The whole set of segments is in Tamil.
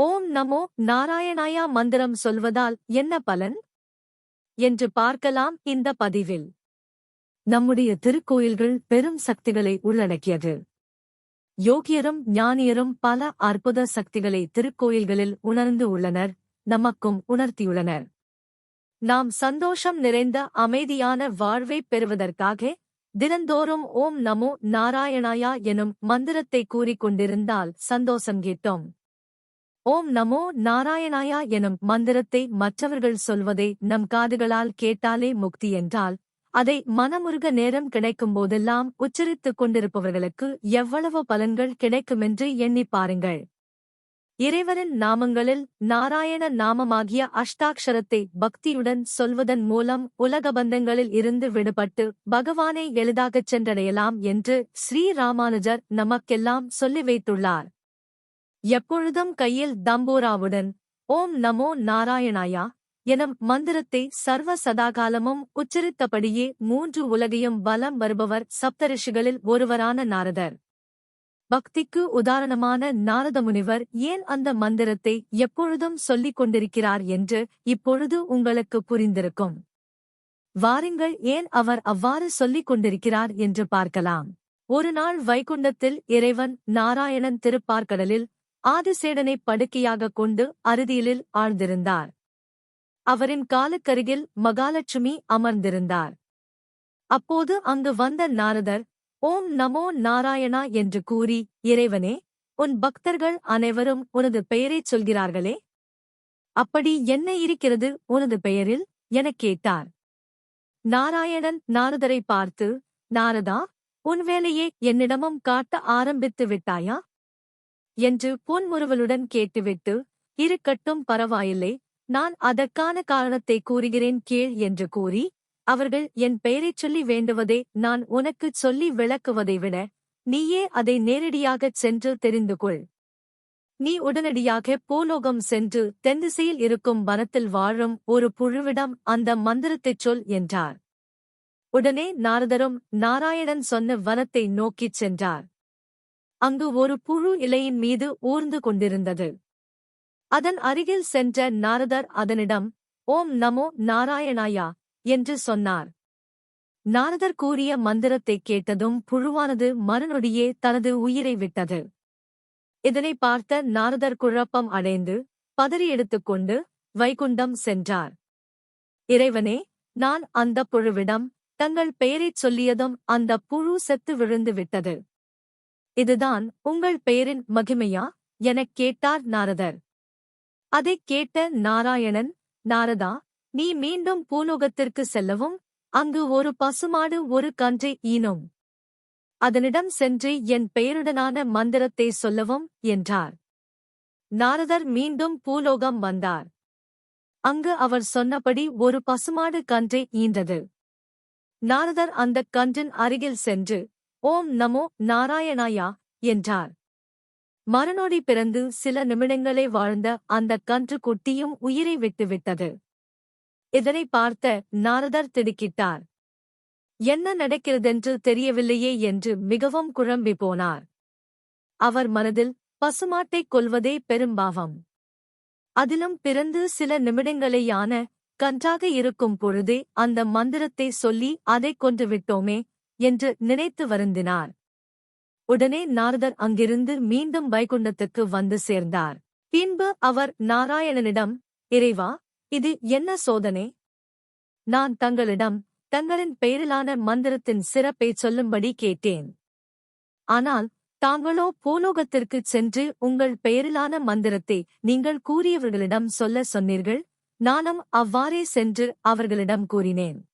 ஓம் நமோ நாராயணாயா மந்திரம் சொல்வதால் என்ன பலன்? என்று பார்க்கலாம் இந்த பதிவில். நம்முடைய திருக்கோயில்கள் பெரும் சக்திகளை உள்ளடக்கியது. யோகியரும் ஞானியரும் பல அற்புத சக்திகளை திருக்கோயில்களில் உணர்ந்து உள்ளனர் நமக்கும் உணர்த்தியுள்ளனர். நாம் சந்தோஷம் நிறைந்த அமைதியான வாழ்வைப் பெறுவதற்காக தினந்தோறும் ஓம் நமோ நாராயணாயா எனும் மந்திரத்தை கூறிக்கொண்டிருந்தால் சந்தோஷம் கேட்டோம். ஓம் நமோ நாராயணாயா எனும் மந்திரத்தை மற்றவர்கள் சொல்வதை நம் காதுகளால் கேட்டாலே முக்தி என்றால் அதை மனமுருக நேரம் கிடைக்கும் போதெல்லாம் உச்சரித்துக் கொண்டிருப்பவர்களுக்கு எவ்வளவு பலன்கள் கிடைக்குமென்று எண்ணிப் பாருங்கள். இறைவனின் நாமங்களில் நாராயண நாமமாகிய அஷ்டாக்ஷரத்தை பக்தியுடன் சொல்வதன் மூலம் உலக பந்தங்களில் இருந்து விடுபட்டு பகவானை எளிதாகச் சென்றடையலாம் என்று ஸ்ரீராமானுஜர் நமக்கெல்லாம் சொல்லி வைத்துள்ளார். எப்பொழுதும் கையில் தம்போராவுடன் ஓம் நமோ நாராயணாயா எனும் மந்திரத்தை சர்வ சதாகாலமும் உச்சரித்தபடியே மூன்று உலகையும் வலம் வருபவர் சப்தரிஷிகளில் ஒருவரான நாரதர். பக்திக்கு உதாரணமான நாரத முனிவர் ஏன் அந்த மந்திரத்தை எப்பொழுதும் சொல்லிக் கொண்டிருக்கிறார் என்று இப்பொழுது உங்களுக்கு புரிந்திருக்கும். வாருங்கள் ஏன் அவர் அவ்வாறு சொல்லிக் கொண்டிருக்கிறார் என்று பார்க்கலாம். ஒரு நாள் வைகுண்டத்தில் இறைவன் நாராயணன் திருப்பார்கடலில் ஆதிசேடனை படுக்கையாகக் கொண்டு அறுதியிலில் ஆழ்ந்திருந்தார். அவரின் காலுக்கருகில் மகாலட்சுமி அமர்ந்திருந்தார். அப்போது அங்கு வந்த நாரதர் ஓம் நமோ நாராயணா என்று கூறி இறைவனே உன் பக்தர்கள் அனைவரும் உனது பெயரைச் சொல்கிறார்களே? அப்படி என்ன இருக்கிறது உனது பெயரில்? எனக் கேட்டார். நாராயணன் நாரதரை பார்த்து நாரதா உன் வேலையே என்னிடமும் காட்ட ஆரம்பித்து விட்டாயா? என்று புன்முறுவலுடன் கேட்டுவிட்டு இருக்கட்டும் பரவாயில்லை நான் அதற்கான காரணத்தை கூறுகிறேன் கேள் என்று கூறி அவர்கள் என் பெயரைச் சொல்லி வேண்டுவதை நான் உனக்குச் சொல்லி விளக்குவதை விட நீயே அதை நேரடியாகச் சென்று தெரிந்து கொள். நீ உடனடியாக பூலோகம் சென்று தென்திசையில் இருக்கும் வனத்தில் வாழும் ஒரு புழுவிடம் அந்த மந்திரத்தைச் சொல் என்றார். உடனே நாரதரும் நாராயணன் சொன்ன வனத்தை நோக்கிச் சென்றார். அங்கு ஒரு புழு இலையின் மீது ஊர்ந்து கொண்டிருந்தது. அதன் அருகில் சென்ற நாரதர் அதனிடம் ஓம் நமோ நாராயணாயா என்று சொன்னார். நாரதர் கூறிய மந்திரத்தைக் கேட்டதும் புழுவானது மறுநொடியே தனது உயிரை விட்டது. இதனை பார்த்த நாரதர் குழப்பம் அடைந்து பதறி எடுத்துக்கொண்டு வைகுண்டம் சென்றார். இறைவனே நான் அந்த புழுவிடம் தங்கள் பெயரைச் சொல்லியதும் அந்த புழு செத்து விழுந்து விட்டது. இதுதான் உங்கள் பெயரின் மகிமையா? எனக் கேட்டார் நாரதர். அதைக் கேட்ட நாராயணன் நாரதா நீ மீண்டும் பூலோகத்திற்கு செல்லவும் அங்கு ஒரு பசுமாடு ஒரு கன்றை ஈனும். அதனிடம் சென்று என் பெயருடனான மந்திரத்தை சொல்லவும் என்றார். நாரதர் மீண்டும் பூலோகம் வந்தார். அங்கு அவர் சொன்னபடி ஒரு பசுமாடு கன்றை ஈன்றது. நாரதர் அந்தக் கன்றின் அருகில் சென்று ஓம் நமோ நாராயணாயா என்றார். மறுநொடி பிறந்து சில நிமிடங்களே வாழ்ந்த அந்தக் கன்று குட்டியும் உயிரை விட்டுவிட்டது. இதனை பார்த்த நாரதர் திடுக்கிட்டார். என்ன நடக்கிறதென்று தெரியவில்லையே என்று மிகவும் குழம்பி போனார். அவர் மனதில் பசுமாட்டைக் கொல்வதே பெரும்பாவம் அதிலும் பிறந்து சில நிமிடங்களேயான கன்றாக இருக்கும் பொழுதே அந்த மந்திரத்தை சொல்லி அதைக் கொன்று விட்டோமே என்று நினைத்து வருந்தினார். உடனே நாரதர் அங்கிருந்து மீண்டும் வைகுண்டத்துக்கு வந்து சேர்ந்தார். பின்பு அவர் நாராயணனிடம் இறைவா இது என்ன சோதனை? நான் தங்களிடம் தங்களின் பெயரிலான மந்திரத்தின் சிறப்பைச் சொல்லும்படி கேட்டேன். ஆனால் தாங்களோ பூலோகத்திற்குச் சென்று உங்கள் பெயரிலான மந்திரத்தை நீங்கள் கூறியவர்களிடம் சொல்ல சொன்னீர்கள். நானும் அவ்வாறே சென்று அவர்களிடம் கூறினேன்.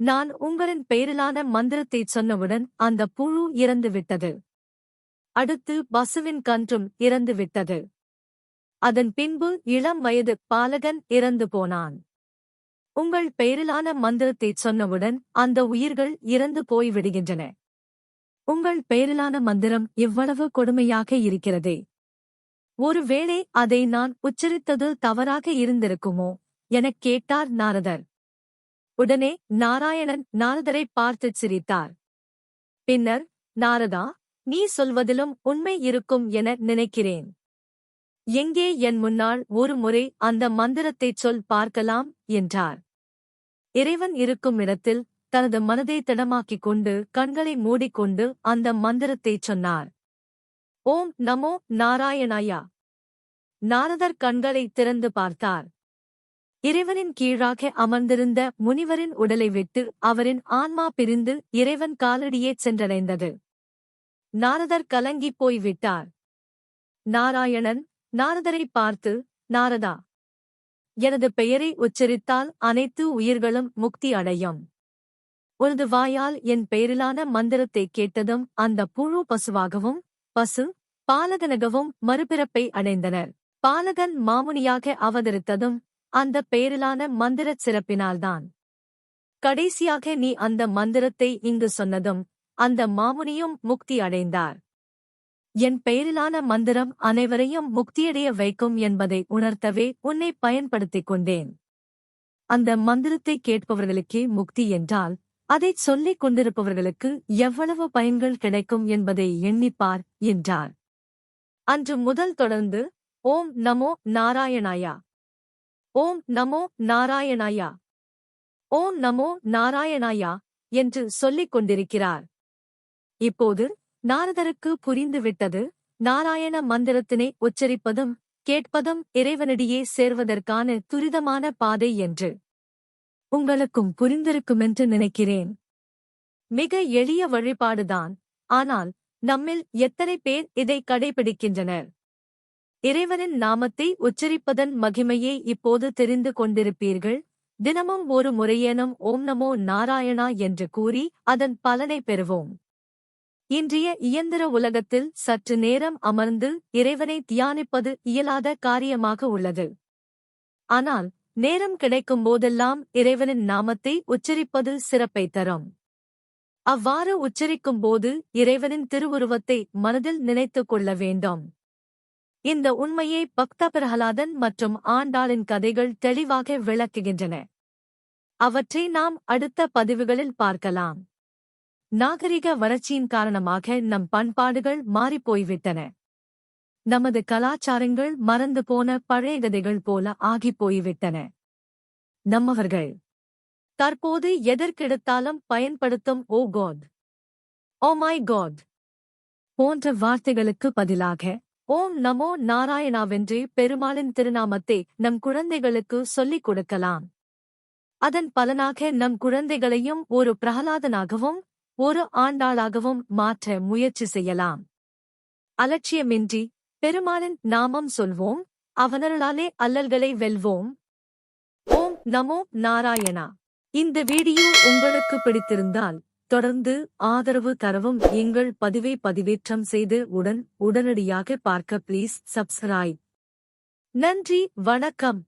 நான் உங்களின் பெயரிலான மந்திரத்தைச் சொன்னவுடன் அந்த புழு இறந்துவிட்டது. அடுத்து பசுவின் கன்றும் இறந்துவிட்டது. அதன் பின்பு இளம் வயது பாலகன் இறந்து போனான். உங்கள் பெயரிலான மந்திரத்தைச் சொன்னவுடன் அந்த உயிர்கள் இறந்து போய்விடுகின்றன. உங்கள் பெயரிலான மந்திரம் இவ்வளவு கொடுமையாக இருக்கிறதே. ஒருவேளை அதை நான் உச்சரித்தது தவறாக இருந்திருக்குமோ? எனக் கேட்டார் நாரதர். உடனே நாராயணன் நாரதரை பார்த்துச் சிரித்தார். பின்னர் நாரதா நீ சொல்வதிலும் உண்மை இருக்கும் என நினைக்கிறேன். எங்கே என் முன்னால் ஒரு முறை அந்த மந்திரத்தைச் சொல் பார்க்கலாம் என்றார். இறைவன் இருக்கும் இடத்தில் தனது மனதை திடமாக்கிக் கொண்டு கண்களை மூடிக்கொண்டு அந்த மந்திரத்தைச் சொன்னார். ஓம் நமோ நாராயணாயா நாரதர் கண்களை திறந்து பார்த்தார். இறைவனின் கீழாக அமர்ந்திருந்த முனிவரின் உடலை விட்டு அவரின் ஆன்மா பிரிந்து இறைவன் காலடியே சென்றடைந்தது. நாரதர் கலங்கிப் போய் விட்டார். நாராயணன் நாரதரை பார்த்து நாரதா எனது பெயரை உச்சரித்தால் அனைத்து உயிர்களும் முக்தி அடையும். உனது வாயால் என் பெயரிலான மந்திரத்தை கேட்டதும் அந்த புழு பசுவாகவும் பசு பாலகனகவும் மறுபிறப்பை அடைந்தனர். பாலகன் மாமுனியாக அவதரித்ததும் அந்த பெயரிலான மந்திரச் சிறப்பினால்தான். கடைசியாக நீ அந்த மந்திரத்தை இங்கு சொன்னதும் அந்த மாமுனியும் முக்தி அடைந்தார். என் பெயரிலான மந்திரம் அனைவரையும் முக்தியடைய வைக்கும் என்பதை உணர்த்தவே உன்னை பயன்படுத்திக் கொண்டேன். அந்த மந்திரத்தை கேட்பவர்களுக்கே முக்தி என்றால் அதைச் சொல்லிக் கொண்டிருப்பவர்களுக்கு எவ்வளவு பயன்கள் கிடைக்கும் என்பதை எண்ணிப்பார் என்றார். அன்று முதல் தொடர்ந்து ஓம் நமோ நாராயணாயா. ஓம் நமோ நாராயணாயா. ஓம் நமோ நாராயணாயா என்று சொல்லிக் கொண்டிருக்கிறார். இப்போது நாரதருக்கு புரிந்துவிட்டது. நாராயண மந்திரத்தினை உச்சரிப்பதும் கேட்பதும் இறைவனிடையே சேர்வதற்கான துரிதமான பாதை என்று உங்களுக்கும் புரிந்திருக்குமென்று நினைக்கிறேன். மிக எளிய வழிபாடுதான். ஆனால் நம்மில் எத்தனை பேர் இதை கடைபிடிக்கின்றனர்? இறைவனின் நாமத்தை உச்சரிப்பதன் மகிமையை இப்போது தெரிந்து கொண்டிருப்பீர்கள். தினமும் ஒரு முறையேனும் ஓம் நமோ நாராயணா என்று கூறி அதன் பலனை பெறுவோம். இன்றைய இயந்திர உலகத்தில் சற்று நேரம் அமர்ந்து இறைவனை தியானிப்பது இயலாத காரியமாக உள்ளது. ஆனால் நேரம் கிடைக்கும் போதெல்லாம் இறைவனின் நாமத்தை உச்சரிப்பது சிறப்பை தரும். அவ்வாறு உச்சரிக்கும் போது இறைவனின் திருவுருவத்தை மனதில் நினைத்துக் கொள்ள வேண்டும். இந்த உண்மையை பக்த பிரகலாதன் மற்றும் ஆண்டாளின் கதைகள் தெளிவாக விளக்குகின்றன. அவற்றை நாம் அடுத்த பதிவுகளில் பார்க்கலாம். நாகரிக வளர்ச்சியின் காரணமாக நம் பண்பாடுகள் மாறிப்போய்விட்டன. நமது கலாச்சாரங்கள் மறந்து போன பழைய கதைகள் போல ஆகிப்போய்விட்டன நம்மவர்கள் தற்போது எதற்கெடுத்தாலும் பயன்படுத்தும் oh God! Oh my God! போன்ற வார்த்தைகளுக்கு பதிலாக ஓம் நமோ நாராயணாவென்று பெருமாளின் திருநாமத்தை நம் குழந்தைகளுக்கு சொல்லிக் கொடுக்கலாம். அதன் பலனாக நம் குழந்தைகளையும் ஒரு பிரகலாதனாகவும் ஒரு ஆண்டாளாகவும் மாற்ற முயற்சி செய்யலாம். அலட்சியமின்றி பெருமாளின் நாமம் சொல்வோம் அவனருளாலே அல்லல்களை வெல்வோம். ஓம் நமோ நாராயணா. இந்த வீடியோ உங்களுக்கு பிடித்திருந்தால் தொடர்ந்து ஆதரவு தரவும் எங்கள் பதிவை பதிவேற்றம் செய்து உடன் உடனடியாக பார்க்க ப்ளீஸ் சப்ஸ்கிரைப் நன்றி வணக்கம்.